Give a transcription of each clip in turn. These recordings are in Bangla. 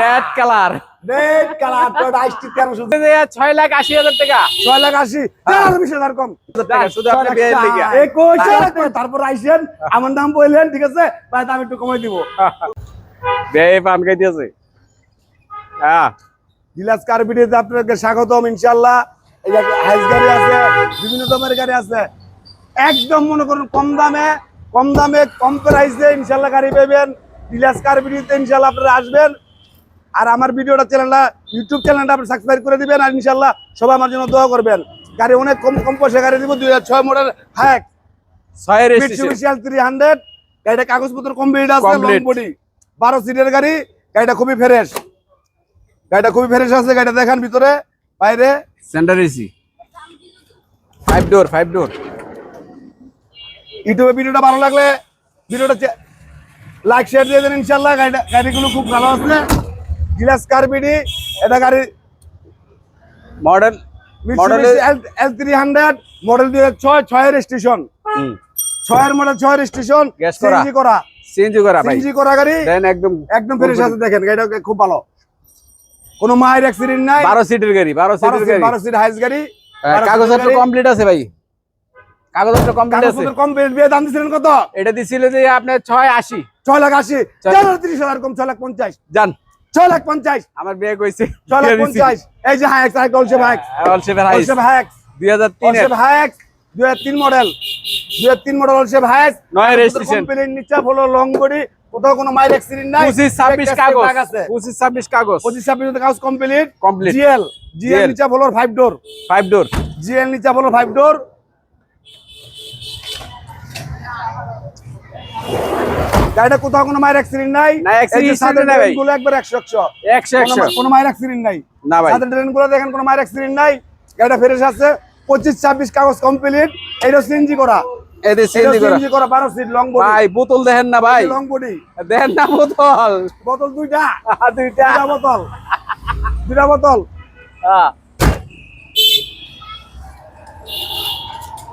রেড কালার রেড কালার তেরোশো ছয় লাখ আশি হাজার টাকা। ছয় লাখ আশি? তেরো বিশ হাজার কম। শুধু আপনি বিয়ের লিগে। একুশ তারপর আইসেন আমার দাম বললেন ঠিক আছে? ভাই দাম একটু কমাই দিব। বিয়ে পান খাইতেছে। হ্যাঁ কার্বিটিতে আপনাকে স্বাগতম ইনশাল্লাহ এই যে হাইস গাড়ি আছে বিভিন্ন দামের গাড়ি আছে। একদম মনে করুন কম দামে কম দামে কম প্রাইসে ইনশাল্লাহ গাড়ি পাবেন। বিলাস কার্বিটিতে ইনশাল্লাহ আপনারা আসবেন। আর আমার ভিডিওটা চ্যানেলটা ইউটিউব চ্যানেলটা আপনি সাবস্ক্রাইব করে দিবেন আর ইনশাল্লাহ সবাই আমার জন্য দোয়া করবেন। গাড়ি অনেক কম কম পয়সা গাড়ি দিব দুই হাজার ছয় মডেল হ্যাক থ্রি হান্ড্রেড গাড়িটা কাগজপত্র কমপ্লিট আছে লং বডি বারো সিটের গাড়ি গাড়িটা খুবই ফ্রেশ গাড়িটা খুবই ফ্রেশ আছে গাড়িটা দেখান ভিতরে বাইরে। Centre AC five door five door ইউটিউবে ভিডিওটা ভালো লাগলে ভিডিওটা লাইক শেয়ার দিয়ে দেন ইনশাল্লাহ গাড়িটা গাড়িগুলো খুব ভালো আছে। গিলাস কার্বিডি এটা গাড়ি model model L three hundred model দুই হাজার ছয় ছয়ের স্টেশন ছয়ের মডেল ছয়ের স্টেশন Gas করা। সিএনজি করা। ভাই। সিএনজি করা গাড়ি। দেন একদম একদম ফ্রেশ আছে দেখেন গাড়িটা খুব ভালো। কোনো মায়ের অ্যাক্সিডেন্ট নাই। বারো সিটের গাড়ি বারো বারো সিটের সিট গাড়ি। বারো সিট হাইস গাড়ি। কাগজপত্র কমপ্লিট আছে ভাই। কাগজপত্র কমপ্লিট আছে। কাগজপত্র কমপ্লিট বিয়ে দাম দিছিলেন কত? এটা দিছিল যে আপনার ছয় আশি। ছয় লাখ আশি। ছয়- চার লাখ তিরিশ হাজার কম ছয় লাখ পঞ্চাশ। জান ছয় লাখ পঞ্চাশ। আমার বিয়ে কইছে ছয় লাখ পঞ্চাশ। এই যে হ্যাঁ সাইকেল অলসে ভাই অলসে ভাই অলসে ভাই দুই হাজার তিনের। অলসে ভাই দুই হাজার তিন মডেল দুই হাজার তিন মডেল অলসে ভাই নয় registration। কম্পানির নিচে হলো লং বডি কোথাও কোনো মাইল অ্যাক্সিডেন্ট নাই। পঁচিশ ছাব্বিশ একটা কাগজ। দাগ আছে। পঁচিশ ছাব্বিশ কাগজ। পঁচিশ ছাব্বিশ কাগজ কমপ্লিট Complete। জিএল জিএল নিচে হলো five door five door GL নিচে হলো ফাইভ ডোর গাড়িটা কোথাও কোনো মায়ের অ্যাক্সিডেন্ট নাই। না, নাই। ট্রেনগুলো একবার একশো একশো। একশো একশো। কোনো- কোনো মায়ের অ্যাক্সিডেন্ট নাই। না ভাই। দেখেন কোনো মায়ের অ্যাক্সিডেন্ট নাই। গাড়িটা ফ্রেশ আছে পঁচিশ ছাব্বিশ কাগজ কমপ্লিট এটা সিএনজি করা। এদের চেঞ্জ করা। সিএনজি করা বারো সিট লং বডি ভাই বোতল দেখেন না ভাই। লং বডি দেখেন না বোতল। বোতল দুইটা। দুইটা। দুইটা বোতল। দুইটা বোতল। হ্যাঁ।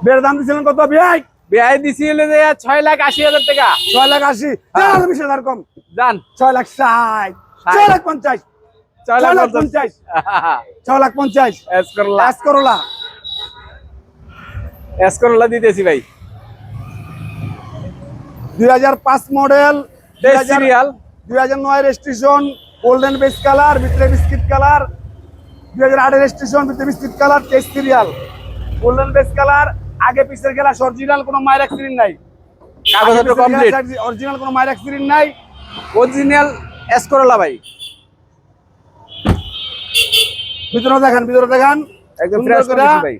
বের দাম দিছিলেন কত ভাই? বিয়ে দিছিল যে ছয় লাখ আশি হাজার টাকা। ছয় লাখ আশি? হ্যাঁ। বিশ হাজার কম। জান ছয় লাখ ষাট। ছয় লাখ পঞ্চাশ। ছয় লাখ পঞ্চাশ। ছয় লাখ পঞ্চাশ। এস করলা। লাস করলা। এস করলা দিতেছি ভাই। দুই হাজার পাঁচ মডেল সিরিয়াল দুই হাজার নয় রেজিস্ট্রেশন গোল্ডেন বেস কালার ভিতরে বিস্কিট কালার দুই হাজার আটের রেজিস্ট্রেশন ভিতরে biscuit colour test serial golden base colour আগে পিসের গ্লাস অরিজিনাল কোনো মায়ের অ্যাক্সিডেন্ট নাই। কাগজপত্র কমপ্লিট অরিজিনাল কোনো মায়ের অ্যাক্সিডেন্ট নাই। অরিজিনাল এস করলা ভাই। ভিতরে দেখান ভিতরে দেখান। একদম ফ্রেশ করে। ভাই।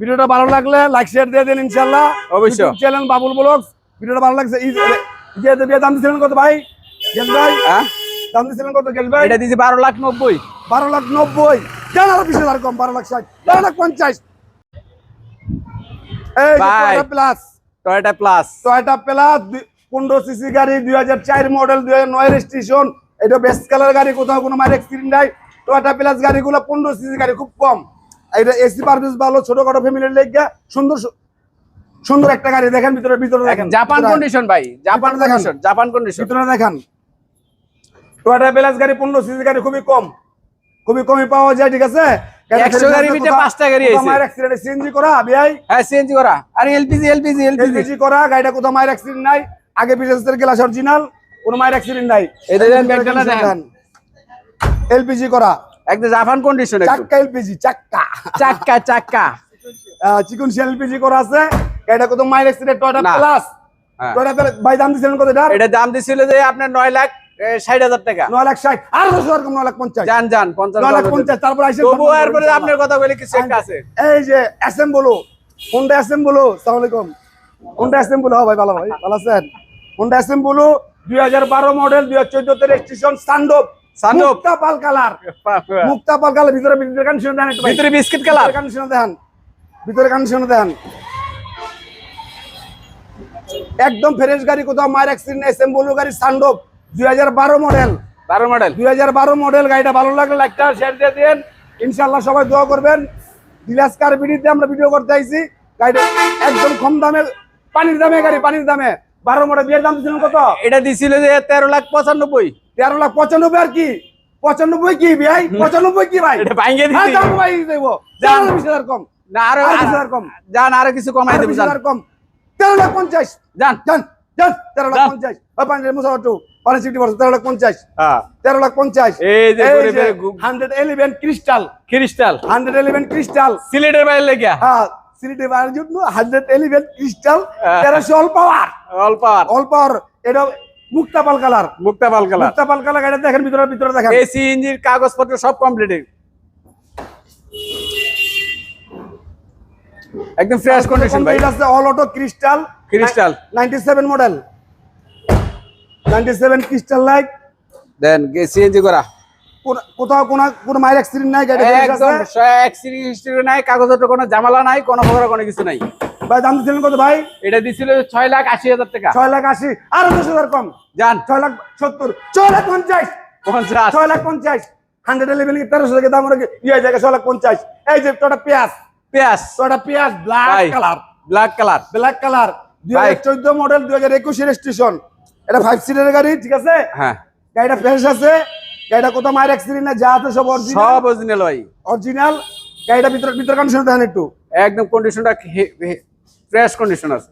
ভিডিওটা ভালো লাগলে লাইক শেয়ার দিয়ে দেন ইনশাল্লাহ অবশ্যই। চ্যানেল বাবুল ব্লগস ভিডিওটা ভালো লাগছে যে- যে যে দাম দিছিলেন কত ভাই? গেল ভাই। হ্যাঁ দাম দিছিলেন কত গেল ভাই? এটা দিছি বারো লাখ নব্বই। বারো লাখ নব্বই। দেন আরও বিশ হাজার কম বারো লাখ ষাট। বারো লাখ পঞ্চাশ। এই ভাই। Plus Toyota plus Toyota plus পনেরো সিসি গাড়ি দুই হাজার চার মডেল দুই হাজার নয় রেজিস্ট্রেশন এটা বেস্ট কালার গাড়ি কোথাও কোনো মায়ের নাই। টয়টা প্লাস গাড়িগুলো পনেরো সিসি গাড়ি খুব কম। এটা এসি ভালো ছোটখাটো ফ্যামিলির লেগে সুন্দর সুন্দর একটা গাড়ি। দেখেন ভিতরে ভিতরে দেখেন জাপান কন্ডিশন ভাই জাপান দেখান। জাপান কন্ডিশন ভিতরে দেখান। টয়টা প্লাস গাড়ি পনেরো সিসি গাড়ি খুবই কম। খুবই কমই পাওয়া যায় ঠিক আছে? একশো গাড়ির ভিতরে পাঁচটা গাড়ি আছে। মায়ের অ্যাক্সিডেন্ট সিএনজি করা বিআই? হ্যাঁ সিএনজি করা। আর এলপিজি এলপিজি এলপিজি এলপিজি করা গাড়িটা কোথাও মায়ের অ্যাক্সিডেন্ট নাই। আগে পিছনের গ্লাস অরিজিনাল কোনো মায়ের অ্যাক্সিডেন্ট নাই। এই দেখেন, ব্যাগটা দেখেন। এলপিজি করা। একদম জাপান কন্ডিশন চাক্কা এলপিজি চাক্কা। চাক্কা চাক্কা। চিকন এলপিজি করা আছে। গাড়িটা কোথাও মায়ের অ্যাক্সিডেন্ট টয়টা। প্লাস হ্যাঁ। টয়টা ভাই দাম কত এটা দাম দিছিল যে আপনার নয় লাখ ষাট হাজার টাকা। নয় লাখ ষাট আর দশ হাজার নয় লাখ পঞ্চাশ। যান যান পঞ্চান্ন নয় লাখ পঞ্চাশ তারপর আইসে এরপরে আপনার কথা বলে কিছু একটা আছে? এই যে এসএম বলো হোন্ডা বলো বলো হ্যাঁ ভাই ভালো ভাই ভালো আছেন? হোন্ডা এসএম বলো দুই হাজার বারো মডেল দুই হাজার রেজিস্ট্রেশন। কালার। ভিতরে ভিতরে কন্ডিশন দেন ভিতরে বিস্কিট কালার। ভিতরে কন্ডিশন দেন। ভিতরে কন্ডিশন দেন। একদম ফ্রেশ গাড়ি কোথাও মায়ের অ্যাক্সিডেন্ট এসএম বলো গাড়ি সান্ডপ দুই হাজার বারো মডেল। বারো মডেল। দুই হাজার বারো মডেল গাড়িটা ভালো লাগলে লাইকটা শেয়ার দিয়ে দিন ইনশাল্লাহ সবাই দোয়া করবেন। বিলাস কার বিডিতে আমরা ভিডিও করতে আইছি। গাড়িটা একদম কম দামে পানির দামে গাড়ি পানির দামে। বারো মডেল বিয়ের দাম দিচ্ছিলেন কত? এটা দিছিল যে তেরো লাখ পঁচানব্বই। তেরো লাখ পঁচানব্বই আর কি? পঁচানব্বই কি ভাই? পঁচানব্বই কি ভাই? হ্যাঁ, কমাই দেবো যান। বিশ হাজার কম। না আরও আর বিশ হাজার কম। যান আরও কিছু কমাই দেবো হাজার কম। তেরো লাখ পঞ্চাশ। যান যান যান তেরো লাখ। পঞ্চাশ। ওই পাঞ্জাবের মুসাফা টু পাঁচ ফিফটি পার্সেন্ট তেরো লাখ পঞ্চাশ। তেরো লাখ পঞ্চাশ। এই যে ঘুরে ফিরে ঘু- hundred eleven crystal crystal hundred eleven crystal সিলেটের বাইরে লেগিয়া? হ্যাঁ সিলেটে বাড়ার জন্য হান্ড্রেড এলিভেন ক্রিস্টাল। তেরোশো অল পাওয়ার অল্প আর অল পাওয়ার এটা মুক্তাপাল কালার মুক্তা কালার মুক্তাপাল কালার এটা দেখেন ভিতরে ভিতরে দেখেন। এসি ইঞ্জিন কাগজপত্র সব কমপ্লিট একদম ফ্রেশ কন্ডিশন ভাই। এটা আছে all auto crystal Crystal। 97 model 97 crystal light দেন সিএনজি করা। কোথাও কোনো কোনো মাইর অ্যাক্সিডেন্ট নাই গাড়ি একদম। অ্যাক্সিডেন্ট হিস্ট্রি নাই কাগজপত্র কোনো ঝামেলা নাই কোনো প্রকার কোনো কিছু নাই। ভাই দাম দিচ্ছিলেন কত ভাই? এটা দিছিল ছয় লাখ আশি হাজার টাকা। ছয় লাখ আশি আর দশ হাজার কম। যান ছয় লাখ সত্তর ছয় লাখ পঞ্চাশ। পঞ্চাশ। ছয় লাখ পঞ্চাশ। হান্ড্রেড ইলেভেন তেরোশো থেকে দাম ওরা ইয়ে জায়গায় ছয় লাখ পঞ্চাশ। এই যে তোটা পেঁয়াজ। পেঁয়াজ। তোটা পেঁয়াজ black colour black colour black colour দুই ভাই। হাজার চোদ্দ মডেল দুই হাজার একুশের স্টেশন এটা ফাইভ সিটের গাড়ি ঠিক আছে? হ্যাঁ। গাড়িটা ফ্রেশ আছে। গাড়িটা কোথাও মায়ের অ্যাক্সিডেন্ট না যা আছে সব অরিজিনাল সব অরিজিনাল ভাই। অরিজিনাল গাড়িটা ভিতর ভিতর কন্ডিশন দেখেন একটু। একদম কন্ডিশনটা ফ্রেশ কন্ডিশন আছে।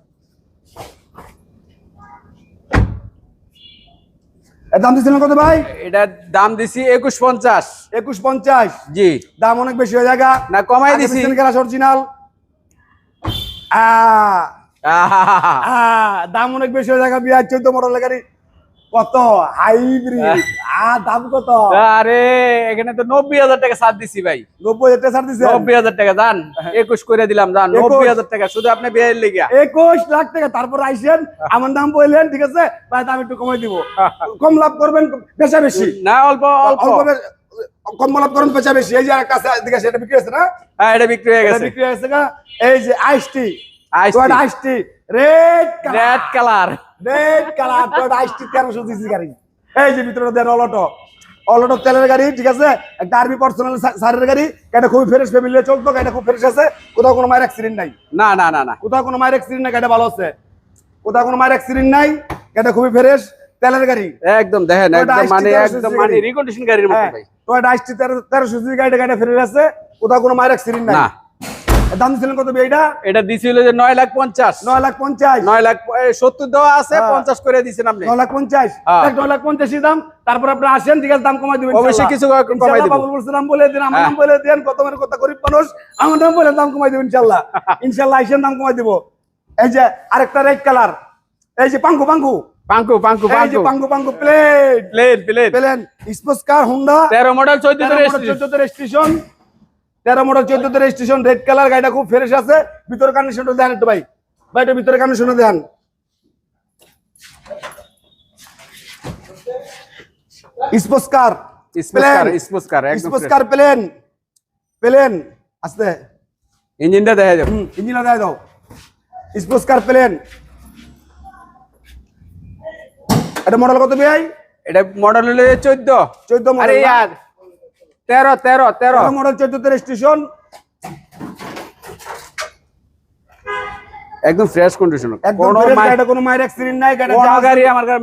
দাম দিচ্ছিলেন কত ভাই? এটার দাম দিছি একুশ পঞ্চাশ। একুশ পঞ্চাশ। জি। দাম অনেক বেশি হয়ে জায়গা না কমাই দিছি। অরিজিনাল আহাহাহা। দাম অনেক বেশি হয়ে জায়গা বিয়ার চোদ্দ মডেলের গাড়ি। কত? হাইব্রিড আ দাম কত? আরে এখানে তো নব্বই হাজার টাকা ছাড় দিছি ভাই। নব্বই হাজার টাকা ছাড় দিছে নব্বই হাজার টাকা দান একুশ করে দিলাম দান নব্বই হাজার টাকা শুধু আপনি বিয়ের লেগিয়া। একুশ লাখ টাকা তারপর আইসেন আমার দাম বললেন ঠিক আছে? ভাই দাম একটু কমাই দিব। কম লাভ করবেন বেচা বেশি না অল্প অল্প। কম লাভ করুন বেচা বেশি এই যে কাছে দিকে সেটা বিক্রি হয়েছে না? হ্যাঁ এটা বিক্রি হয়ে গেছে। বিক্রি হয়েছে না এই যে আইসটি Ice আইসটি red red colour red colour তোর আইসটি তেরোশো সিসি গাড়ি। এই যে ভিতরে দেন অলটো। অলটো তেলের গাড়ি ঠিক আছে? একটা আরবি পার্সোনাল সারের গাড়ি এটা খুবই ফ্রেশ ফ্যামিলি চলতো এটা খুব ফ্রেশ আছে। কোথাও কোনো মায়ের অ্যাক্সিডেন্ট নাই। না না না না। কোথাও কোনো মায়ের অ্যাক্সিডেন্ট নাই ভালো আছে। কোথাও কোনো মায়ের অ্যাক্সিডেন্ট নাই এটা খুবই ফ্রেশ তেলের গাড়ি। একদম দেখেন একদম মানে একদম মানে গাড়ি। রিকন্ডিশন গাড়ির মতো হ্যাঁ ভাই। সিসি ফ্রেশ আছে। কোথাও কোনো মায়ের অ্যাক্সিডেন্ট নাই। না। দাম দিচ্ছিলেন কত এটা? এটা দিছিল যে নয় লাখ পঞ্চাশ। নয় লাখ পঞ্চাশ। নয় লাখ এ, সত্তর দেওয়া আছে হ্যাঁ। পঞ্চাশ করে দিচ্ছেন আপনি। নয় লাখ পঞ্চাশ। হ্যাঁ। দেখ, নয় লাখ পঞ্চাশই দাম। তারপর আপনি আসেন ঠিক আছে দাম কমাই দিবেন অবশ্যই কিছু কমাই ইনশাআল্লাহ দিব। বাবুল বলছে দাম বলে দিন আমার হ্যাঁ। নাম বলে দেন কত মানে কত গরিব মানুষ আমার নাম বলে দাম কমাই দেবেন ইনশাল্লাহ। ইনশাল্লাহ আইসেন দাম কমাই দিব। এই যে আরেকটা রেড কালার এই যে পাঙ্কু পাঙ্কু। পাঙ্কু পাঙ্কু এই যে পাঙ্কু। পাঙ্কু পাঙ্কু plate plane plane plane sports car Honda তেরো মডেল চোদ্দ তেরো মডেল চোদ্দ রেজিস্ট্রেশন তেরো মডেল চোদ্দ রেজিস্ট্রেশন রেড কালার গাড়িটা খুব ফ্রেশ আছে। ভিতরে কন্ডিশনটা দেন একটু ভাই। ভাই একটু ভিতরে কন্ডিশনটা দেন প্লেন প্লেন আস্তে। ইঞ্জিনটা দেখা দাও। প্লেন এটা মডেল কত ভাই? এটা মডেল হলো চোদ্দ। চোদ্দ মডেল তেরো তেরো তেরো। মডেল চোদ্দ রেজিস্ট্রেশন একদম ফ্রেশ কন্ডিশন কোনো গাড়িটা কোনো মায়ের অ্যাক্সিডেন্ট নাই গাড়ি কোনো গাড়ি আমার গাড়ি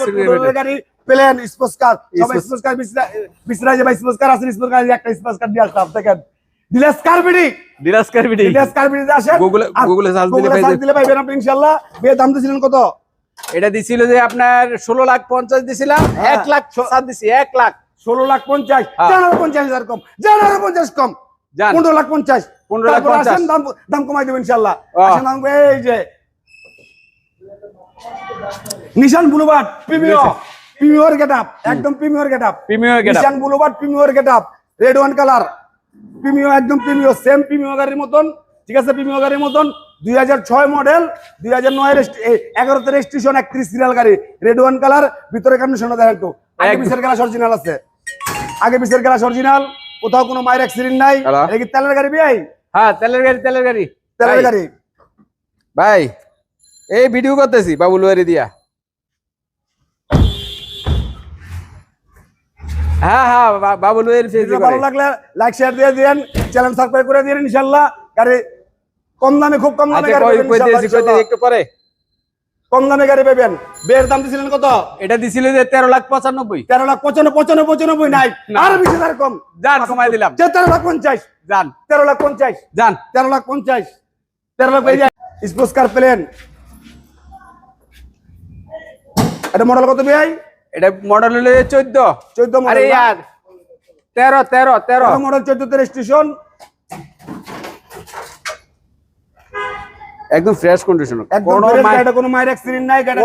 কোনো হইবে। গাড়ি প্লেন স্পোর্টস কার সবাই স্পোর্টস কার বিসরা যে ভাই স্পোর্টস কার আছে স্পোর্টস কার একটা স্পোর্টস কার দিয়ে আসলাম দেখেন। ডিলাস কার বিডি। ডিলাস কারবিডি ডিলাস কার বিডি আসেন। Google- আর Google দিলে search যাবে। দিলে পাইবেন আপনি ইনশাআল্লাহ। বিয়ে দাম দিছিলেন কত? এটা দিছিল যে আপনার ষোলো লাখ পঞ্চাশ দিছিলাম হ্যাঁ। এক লাখ সাত দিছি এক লাখ। ষোলো লাখ পঞ্চাশ হ্যাঁ। জানার পঞ্চাশ হাজার কম জানার পঞ্চাশ কম। পনেরো লাখ পঞ্চাশ। 15 লাখ আসেন দাম দাম কমাই দেবেন ইনশাল্লাহ। আসেন দাম এই যে। Nissan Bluebird premier. Premier getup একদম premier getup. Premier get Nissan premier getup. Red one colour. Premier একদম প্রিমিয়র সেম প্রিমিয়র গাড়ির মতন। ঠিক আছে প্রিমিয়র গাড়ির মতন। দুই হাজার ছয় মডেল দুই হাজার নয় এগারোতে রেজিস্ট্রেশন একত্রিশ সিরিয়াল গাড়ি। রেড ওয়ান কালার ভিতরে কন্ডিশনটা দেখেন একটু আগে। পিছের গ্লাস অরিজিনাল আছে। আগে পিছের গ্লাস অরিজিনাল কোথাও কোনো মায়ের অ্যাক্সিডেন্ট নাই। এটা কি তেলের গাড়ি ভাই হ্যাঁ তেলের গাড়ি তেলের গাড়ি। তেলের গাড়ি। ভাই এই ভিডিও করতেছি বাবুল বাড়ি দিয়া। হ্যাঁ হ্যাঁ বাবুল বাড়ির ফেসবুক ভিডিও ভালো লাগলে লাইক শেয়ার দিয়ে দিন চ্যানেল সাবস্ক্রাইব করে দিন ইনশাআল্লাহ গাড়ি কম দামে খুব কম দামে আচ্ছা গাড়ি কই দিয়েছি কই দিয়েছি একটু পরে। কম দামে গাড়ি পাবেন। বের দাম দিছিলেন কত? এটা দিছিল যে তেরো লাখ পঁচানব্বই। তেরো লাখ পঁচানব্বই পঁচানব্বই পঁচানব্বই নাই। না। আর বিশ হাজার কম। যান কমাই দিলাম। তেরো লাখ পঞ্চাশ। যান। তেরো লাখ পঞ্চাশ। যান। তেরো লাখ পঞ্চাশ। তেরো লাখ স্পোর্টস কার প্লেন। এটা মডেল কত ভাই? এটা মডেল হলো চোদ্দ। চোদ্দ মডেল তেরো তেরো তেরো। মডেল চোদ্দ রেজিস্ট্রেশন একদম ফ্রেশ কন্ডিশন একদম কোনো মায়ের অ্যাক্সিডেন্ট নাই গাড়ি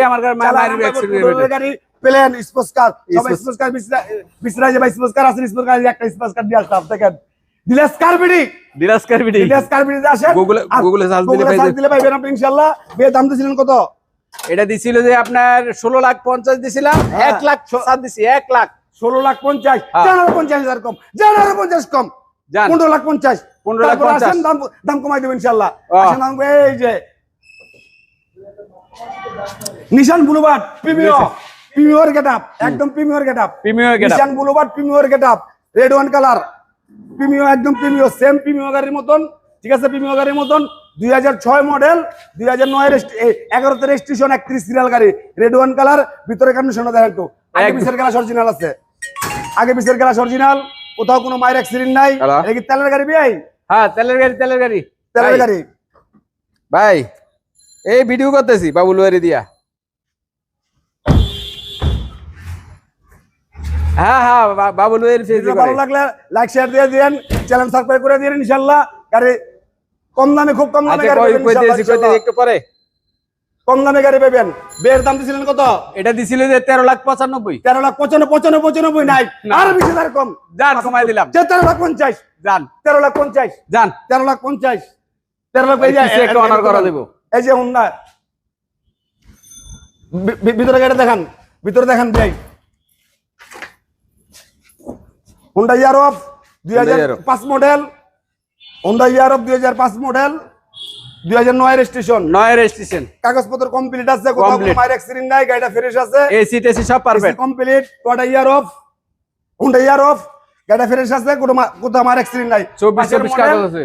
আমার মায়ের হয়েছে। গাড়ি plane sports car Sports- sports car বিসরা যে ভাই স্পোর্টস কার আছে স্পোর্টস কার একটা স্পোর্টস কার দিয়ে আসতাম দেখেন। দিলেস কার বিডি দিরাজ কারবিডি। দিলেস কার বিডি আসেন Google এ search দিলে search যাবে। দিলে পাইবেন আপনি ইনশাআল্লাহ। বে দাম দিছিলেন কত? এটা দিছিল যে আপনার ষোলো লাখ পঞ্চাশ দিছিলাম হ্যাঁ। এক লাখ সাত দিছি এক লাখ। ষোলো লাখ পঞ্চাশ হ্যাঁ। জানার পঞ্চাশ হাজার কম জানার পঞ্চাশ কম যান পনেরো লাখ পঞ্চাশ। 15 লাখ 50 আসেন দাম দাম কমাই দেবো ইনশাল্লাহ আসেন দাম এই যে নিশান প্রিমিয়র। প্রিমিয়র গেটআপ একদম premier getup. Nissan premier getup. Red one colour premier একদম প্রিমিয়র সেম প্রিমিয়র গাড়ির মতন। ঠিক আছে প্রিমিয়র গাড়ির মতন। দুই হাজার ছয় মডেল দুই হাজার নয় এগারোতে রেজিস্ট্রেশন একত্রিশ সিরিয়াল গাড়ি। রেড ওয়ান কালার ভিতরে কন্ডিশন দেখেন একটু। আগে। পিছের গ্লাস অরিজিনাল আছে। আগে পিছের গ্লাস অরিজিনাল কোথাও কোনো মায়ের অ্যাক্সিডেন্ট নাই। এটা কি তেলের গাড়ি ভাই? হ্যাঁ তেলের গাড়ি তেলের গাড়ি। তেলের গাড়ি। ভাই এই ভিডিও করতেছি বাবুল বাড়ি দিয়া। হ্যাঁ হ্যাঁ বাবুল ফেসবুক। ভালো লাগলে লাইক শেয়ার দিয়ে দিয়েন চ্যানেল সাবস্ক্রাইব করে দিয়েন ইনশাআল্লাহ গাড়ি কম দামে খুব কম দামে আচ্ছা গাড়ি একটু পরে। কম দামে গাড়ি পাবেন। বের দাম দিছিলেন কত? এটা দিছিল যে তেরো লাখ পঁচানব্বই। তেরো লাখ পঁচানব্বই পঁচানব্বই পঁচানব্বই নাই। আর বিশ হাজার কম। যান কমাই দিলাম। যে তেরো লাখ পঞ্চাশ। যান। তেরো লাখ পঞ্চাশ। যান। তেরো লাখ পঞ্চাশ। তেরো লাখ অনার করা দেবো। এই যে হুন্ডা। ভিতরে গাড়ি দেখান। ভিতরে দেখান ভাই। হুন্ডা ইয়ার অফ দুই হাজার পাঁচ মডেল হুন্ডা ইয়ার অফ দুই হাজার পাঁচ মডেল দুই হাজার নয় রেজিস্ট্রেশন নয় রেজিস্ট্রেশন কাগজপত্র কমপ্লিট আছে কোথাও কোনো Complete। অ্যাক্সিডেন্ট নাই গাড়িটা ফ্রেশ আছে। এসি টেসি সব perfect complete year of Honda year of গাড়িটা ফ্রেশ আছে কোনো কোথাও অ্যাক্সিডেন্ট নাই। কাগজ আছে।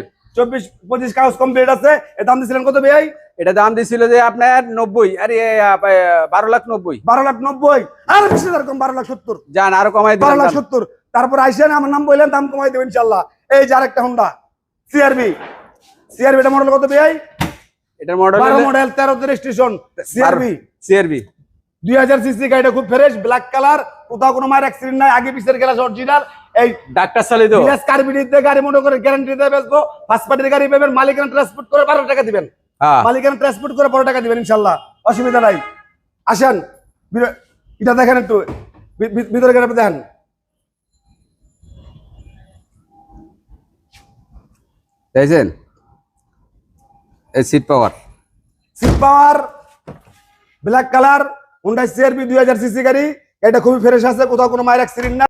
কমপ্লিট আছে। এর দাম দিছিলেন কত ভাই? এটা দাম দিছিল যে আপনার নব্বই আরে এ, আ, এ, বারো লাখ নব্বই। বারো লাখ নব্বই। আর বিশ হাজার কম বারো লাখ সত্তর। যান আরও কমাই বারো লাখ দিলাম সত্তর। তারপর আইসেন আমার নাম বললেন দাম কমাই দেবেন ইনশাল্লাহ। এই যে আরেকটা হুন্ডা সিআরবি সিআরবি এটা মডেল কত ভাই? এটার মডেল বারো মডেল তেরোতে রেজিস্ট্রেশন সিআরবি সিআরবি দুই হাজার সিসি গাড়িটা খুব ফ্রেশ ব্ল্যাক কালার কোথাও কোনো মায়ের অ্যাক্সিডেন্ট নাই আগে পিছের গ্লাস অরিজিনাল এই ডাক্তার চালিত। বিএস কার্বিডিতে গাড়ি মনে করে গ্যারান্টি দিয়ে বেচবো ফার্স্ট পার্টির গাড়ি পাবেন মালিকানা ট্রান্সপোর্ট করে বারো টাকা দিবেন। হ্যাঁ। মালিকানা ট্রান্সপোর্ট করে বারো টাকা দিবেন ইনশাল্লাহ। অসুবিধা নাই। আসেন এটা দেখেন একটু ভিতরে গেলে দেখেন। দেখছেন? Seat power seat power black colour Hyundai CRV দুই হাজার সিসি গাড়ি। এটা খুবই ফ্রেশ আছে, কোথাও কোনো মায়ের অ্যাক্সিডেন্ট না।